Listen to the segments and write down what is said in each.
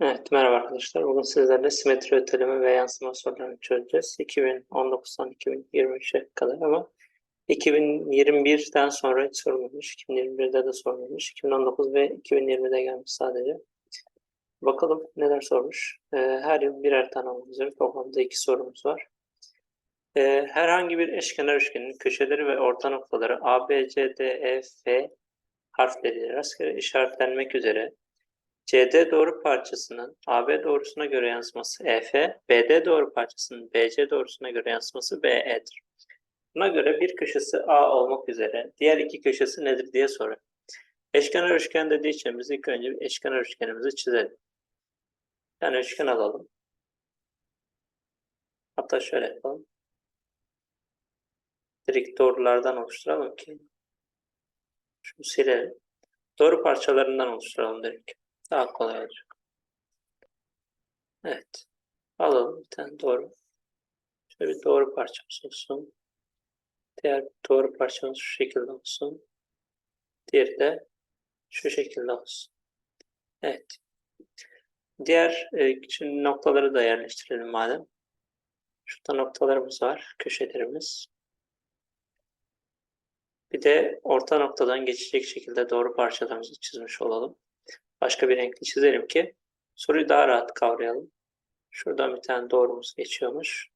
Evet, merhaba arkadaşlar. Bugün sizlerle simetri öteleme ve yansıma sorularını çözeceğiz. 2019'dan 2023'e kadar ama 2021'den sonra hiç sorulmamış. 2021'de de sorulmamış. 2019 ve 2020'de gelmiş sadece. Bakalım neler sormuş. Ee, her yıl birer tane olmak üzere toplamda iki sorumuz var. Ee, herhangi bir eşkenar üçgenin köşeleri ve orta noktaları A, B, C, D, E, F harfleriyle rastgele işaretlenmek üzere CD doğru parçasının AB doğrusuna göre yansıması EF, BD doğru parçasının BC doğrusuna göre yansıması BE'dir. Buna göre bir köşesi A olmak üzere diğer iki köşesi nedir diye soruyor. Eşkenar üçgen dediği için biz ilk önce bir eşkenar üçgenimizi çizelim. Tane üçgen alalım. Hatta şöyle yapalım. Direkt doğrulardan oluşturalım ki şunu silelim. Doğru parçalarından oluşturalım direkt. Daha kolay olacak. Evet. Alalım bir tane doğru. Şöyle bir doğru parçamız olsun. Diğer doğru parçamız şu şekilde olsun. Diğeri de şu şekilde olsun. Evet. Diğer e, şimdi noktaları da yerleştirelim madem. Şurada noktalarımız var. Köşelerimiz. Bir de orta noktadan geçecek şekilde doğru parçalarımızı çizmiş olalım. Başka bir renkli çizelim ki soruyu daha rahat kavrayalım. Şuradan bir tane doğrumuz geçiyormuş.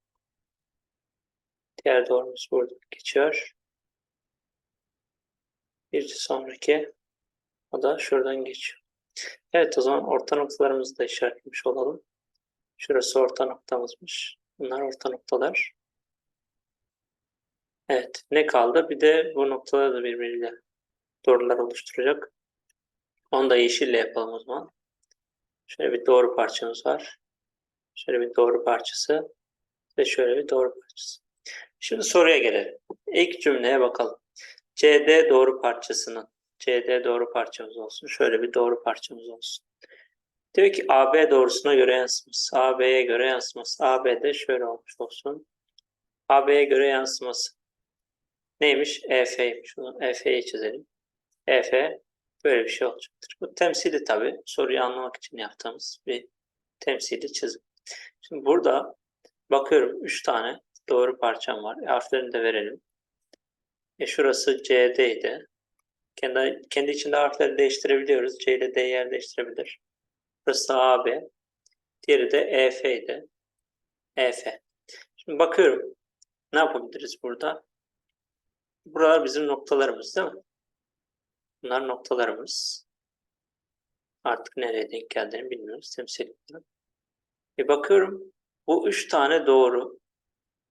Diğer doğrumuz burada geçiyor. Bir sonraki o da şuradan geçiyor. Evet o zaman orta noktalarımızı da işaretlemiş olalım. Şurası orta noktamızmış. Bunlar orta noktalar. Evet ne kaldı? Bir de bu noktalar da birbiriyle doğrular oluşturacak. Onu da yeşille yapalım o zaman. Şöyle bir doğru parçamız var. Şöyle bir doğru parçası ve şöyle bir doğru parçası. Şimdi soruya gelelim. İlk cümleye bakalım. CD doğru parçasının CD doğru parçamız olsun. Şöyle bir doğru parçamız olsun. Diyor ki AB doğrusuna göre yansıması. AB'ye göre yansıması. AB'de şöyle olmuş olsun. AB'ye göre yansıması. Neymiş? EF'ymiş. EF'yi çizelim. EF böyle bir şey olacaktır. Bu temsili tabii. Soruyu anlamak için yaptığımız bir temsili çizim. Şimdi burada bakıyorum 3 tane doğru parçam var. E, harflerini de verelim. E şurası CD Kendi, kendi içinde harfleri değiştirebiliyoruz. C ile D yer değiştirebilir. Burası AB. Diğeri de EF'ydi. EF. Şimdi bakıyorum. Ne yapabiliriz burada? Buralar bizim noktalarımız değil mi? Bunlar noktalarımız. Artık nereye denk geldiğini bilmiyoruz. Temsil ediyorum. E bakıyorum bu üç tane doğru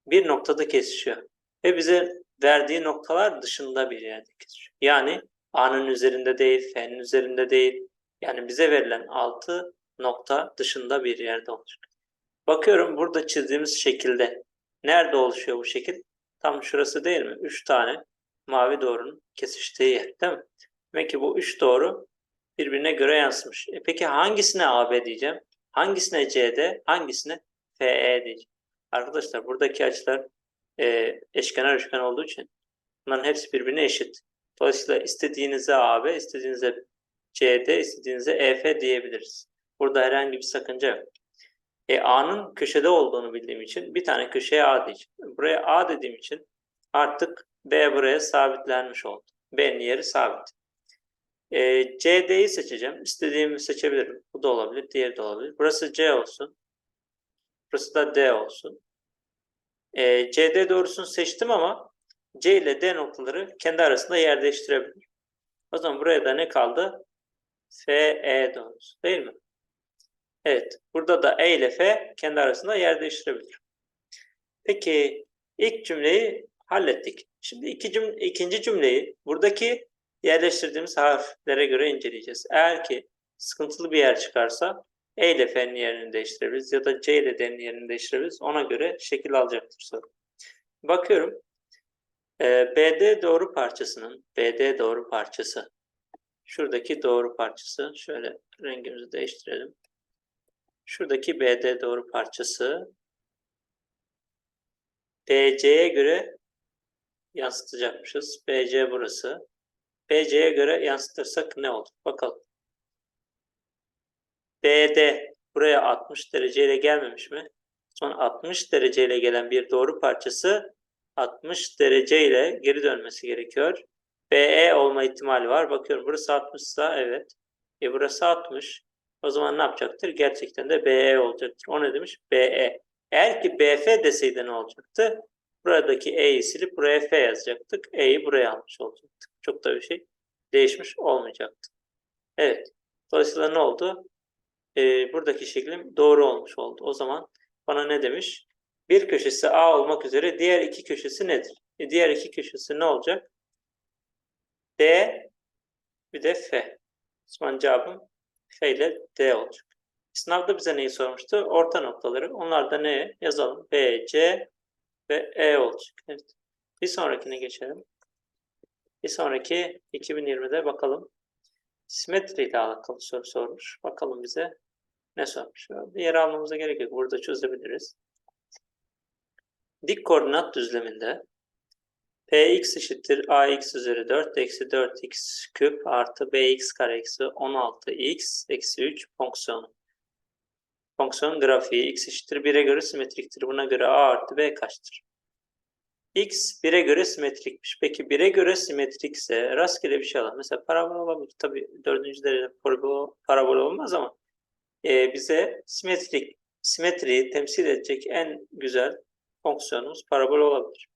bir noktada kesişiyor. Ve bize verdiği noktalar dışında bir yerde kesişiyor. Yani A'nın üzerinde değil, F'nin üzerinde değil. Yani bize verilen altı nokta dışında bir yerde olacak. Bakıyorum burada çizdiğimiz şekilde nerede oluşuyor bu şekil? Tam şurası değil mi? Üç tane mavi doğrunun kesiştiği yer değil mi? Demek ki bu üç doğru birbirine göre yansımış. E peki hangisine AB diyeceğim? Hangisine CD? Hangisine FE diyeceğim? Arkadaşlar buradaki açılar e, eşkenar üçgen olduğu için bunların hepsi birbirine eşit. Dolayısıyla istediğinize AB, istediğinize CD, istediğinize EF diyebiliriz. Burada herhangi bir sakınca yok. E, A'nın köşede olduğunu bildiğim için bir tane köşeye A diyeceğim. Buraya A dediğim için artık B buraya sabitlenmiş oldu. B'nin yeri sabit. E, CD'yi seçeceğim. İstediğimi seçebilirim. Bu da olabilir, diğeri de olabilir. Burası C olsun. Burası da D olsun. E, CD doğrusunu seçtim ama C ile D noktaları kendi arasında yer değiştirebilir. O zaman buraya da ne kaldı? FE doğrusu değil mi? Evet. Burada da E ile F kendi arasında yer değiştirebilir. Peki ilk cümleyi hallettik. Şimdi iki cümle, ikinci cümleyi buradaki yerleştirdiğimiz harflere göre inceleyeceğiz. Eğer ki sıkıntılı bir yer çıkarsa E ile F'nin yerini değiştirebiliriz ya da C ile D'nin yerini değiştirebiliriz. Ona göre şekil alacaktır soru. Bakıyorum. Ee, BD doğru parçasının BD doğru parçası şuradaki doğru parçası şöyle rengimizi değiştirelim. Şuradaki BD doğru parçası BC'ye göre yansıtacakmışız. BC burası. BC'ye göre yansıtırsak ne olur? Bakalım. BD buraya 60 dereceyle gelmemiş mi? Son 60 dereceyle gelen bir doğru parçası 60 dereceyle geri dönmesi gerekiyor. BE olma ihtimali var. Bakıyorum burası 60 ise evet. E burası 60. O zaman ne yapacaktır? Gerçekten de BE olacaktır. O ne demiş? BE. Eğer ki BF deseydi ne olacaktı? Buradaki E'yi silip buraya F yazacaktık. E'yi buraya almış olacaktık. Çok da bir şey değişmiş olmayacaktı. Evet. Dolayısıyla ne oldu? Ee, buradaki şeklim doğru olmuş oldu. O zaman bana ne demiş? Bir köşesi A olmak üzere diğer iki köşesi nedir? E, diğer iki köşesi ne olacak? D bir de F. O zaman cevabım F ile D olacak. Sınavda bize neyi sormuştu? Orta noktaları. Onlar da ne? Yazalım. B, C ve E olacak. Evet. Bir sonrakine geçelim. Bir sonraki 2020'de bakalım. Simetri ile alakalı soru sormuş. Bakalım bize ne sormuş. Bir yer almamıza gerek yok. Burada çözebiliriz. Dik koordinat düzleminde Px eşittir ax üzeri 4 eksi 4x küp artı bx kare eksi 16x eksi 3 fonksiyonu. Fonksiyon grafiği x eşittir 1'e göre simetriktir. Buna göre a artı b kaçtır? X 1'e göre simetrikmiş. Peki 1'e göre simetrikse rastgele bir şey alalım. Mesela parabol olabilir. Tabii dördüncü derece parabol, parabol olmaz ama e, bize simetrik simetriyi temsil edecek en güzel fonksiyonumuz parabol olabilir.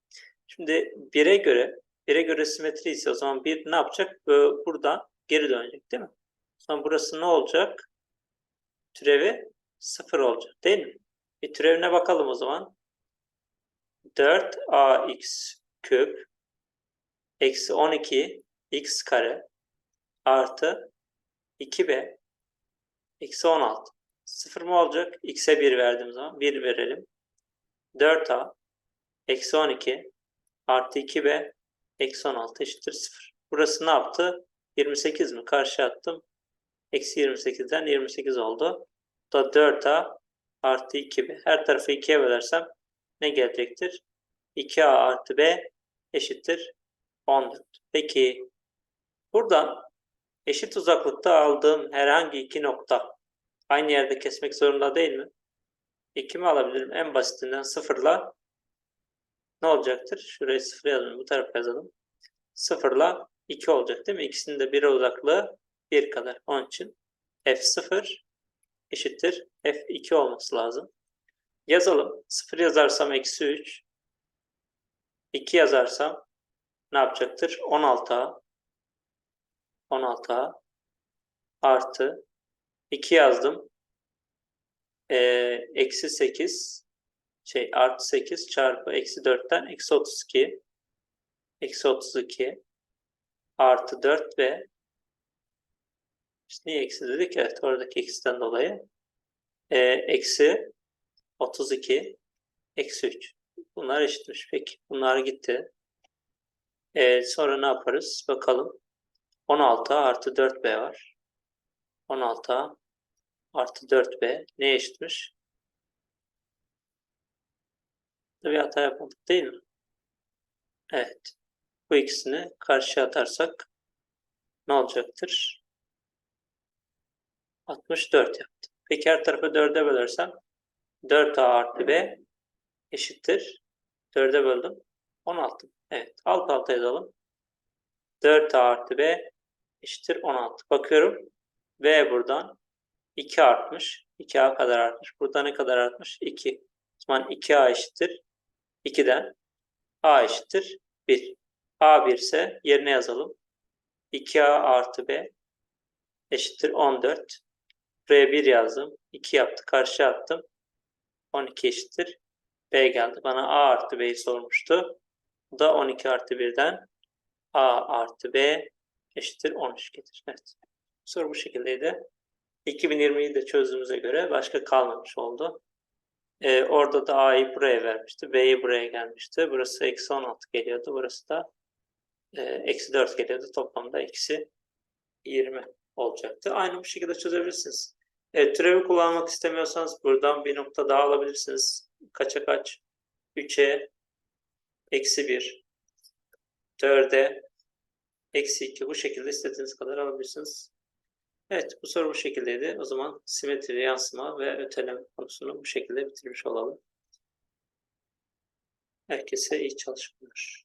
Şimdi 1'e göre 1'e göre simetri ise o zaman 1 ne yapacak? Buradan geri dönecek değil mi? Zaman burası ne olacak? Türevi 0 olacak değil mi? Bir türevine bakalım o zaman. 4ax küp eksi 12 x kare artı 2b eksi 16. 0 mı olacak? x'e 1 verdiğim zaman 1 verelim. 4a eksi 12 artı 2b eksi 16 eşittir 0. Burası ne yaptı? 28 mi? Karşı attım. Eksi 28'den 28 oldu. Bu da 4a artı 2b. Her tarafı 2'ye bölersem ne gelecektir? 2a artı b eşittir 14. Peki buradan eşit uzaklıkta aldığım herhangi iki nokta aynı yerde kesmek zorunda değil mi? 2 mi alabilirim? En basitinden sıfırla ne olacaktır? Şuraya sıfır yazalım. Bu tarafa yazalım. Sıfırla 2 olacak değil mi? İkisinin de bir uzaklığı 1 kadar. Onun için f0 eşittir f2 olması lazım. Yazalım. 0 yazarsam eksi 3. 2 yazarsam ne yapacaktır? 16a 16a artı 2 yazdım. Ee, eksi 8 şey artı 8 çarpı eksi 4'ten eksi 32 eksi 32 artı 4 ve işte niye eksi dedik? Evet oradaki eksiden dolayı ee, eksi 32 eksi 3. Bunlar eşitmiş. Peki bunlar gitti. Ee, sonra ne yaparız? Bakalım. 16 artı 4b var. 16 artı 4b ne eşitmiş? Bir hata yapmadık değil mi? Evet. Bu ikisini karşıya atarsak ne olacaktır? 64 yaptı. Peki her tarafı 4'e bölersem 4a artı b eşittir. 4'e böldüm. 16. Evet. Alt alta yazalım. 4a artı b eşittir 16. Bakıyorum. B buradan 2 artmış. 2a kadar artmış. Burada ne kadar artmış? 2. O zaman 2a eşittir. 2'den a eşittir 1. a 1 ise yerine yazalım. 2a artı b eşittir 14. Buraya 1 yazdım. 2 yaptı. Karşı attım. 12 eşittir. B geldi. Bana A artı B'yi sormuştu. Bu da 12 artı 1'den A artı B eşittir 13 getir. Evet. Soru bu şekildeydi. 2020'yi de çözdüğümüze göre başka kalmamış oldu. Ee, orada da A'yı buraya vermişti. B'yi buraya gelmişti. Burası eksi 16 geliyordu. Burası da e, eksi 4 geliyordu. Toplamda eksi 20 olacaktı. Aynı bu şekilde çözebilirsiniz. Evet, türevi kullanmak istemiyorsanız buradan bir nokta daha alabilirsiniz. Kaça kaç? 3'e eksi 1 4'e eksi 2 bu şekilde istediğiniz kadar alabilirsiniz. Evet, bu soru bu şekildeydi. O zaman simetri, yansıma ve öteleme konusunu bu şekilde bitirmiş olalım. Herkese iyi çalışmalar.